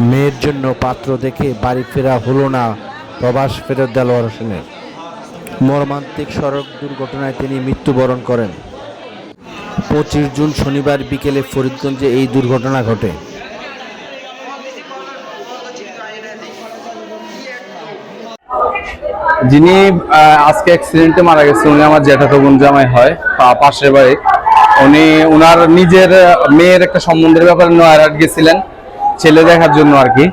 মেয়ের জন্য পাত্র দেখে বাড়ি ফেরা হলো না প্রবাস ফেরত দেলোয়ার হোসেনের মর্মান্তিক সড়ক দুর্ঘটনায় তিনি মৃত্যুবরণ করেন। পঁচিশ জুন শনিবার বিকেলে ফরিদগঞ্জে এই দুর্ঘটনা ঘটে। যিনি আজকে অ্যাক্সিডেন্টে মারা গেছে উনি আমার জ্যাঠাতো বোন জামাই হয় পাশের বাড়ি। উনি, উনার নিজের মেয়ের একটা সম্বন্ধের ব্যাপারে নয়ারহাট গেছিলেন। ছেলে দেখার জন্য আর কি।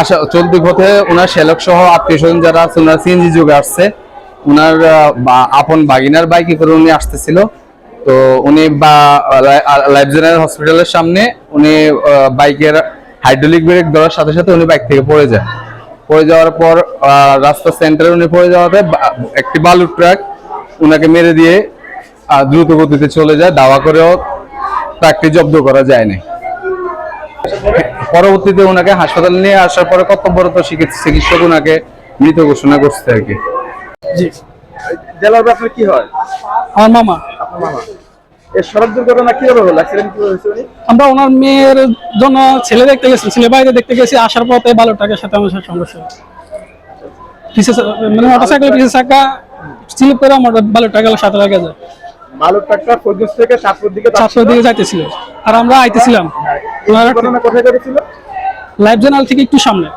আসা চলতি পথে ওনার শ্যালক সহ আত্মীয় স্বজন যারা আছে ওনার সিএনজি যুগে আসছে ওনার আপন বাগিনার বাইকে করে উনি আসতেছিল। তো উনি বা লাইফ জেনারেল হসপিটালের সামনে উনি বাইকের হাইড্রোলিক ব্রেক ধরার সাথে সাথে উনি বাইক থেকে পড়ে যায়। পড়ে যাওয়ার পর রাস্তা সেন্টারে উনি পড়ে যাওয়াতে একটি বালুর ট্রাক উনাকে মেরে দিয়ে দ্রুত গতিতে চলে যায়। দাওয়া করেও ট্রাকটি জব্দ করা যায়নি। পরবর্তীতে ওনাকে হাসপাতালে নিয়ে আসার পরে কর্তব্যরত চিকিৎসক ওনাকে মৃত ঘোষণা করছে আর কি। জি। জেলার আপনার কি হয়? আমার মামা। মামা। এই সড়ক দুর্ঘটনা কীভাবে হলো? অ্যাক্সিডেন্ট কীভাবে হয়েছে উনি? আমরা ওনার মেয়ের জন্য ছেলে দেখতে গেছি ছেলে বাইরে দেখতে গেছি আসার পথে সাথে আমার সাথে সমস্যা পিছে মানে মোটরসাইকেল পিছে চাকা স্লিপ করে আমার বালো টাকার সাথে লাগে যায় বালুর ট্রাকটা থেকে চাঁদপুর দিকে চারশোর দিকে যাইতেছিল। আর আমরা আইতেছিলাম। দুর্ঘটনা কোথায় ঘটেছিল? লাইফ জেনারেল থেকে একটু সামনে।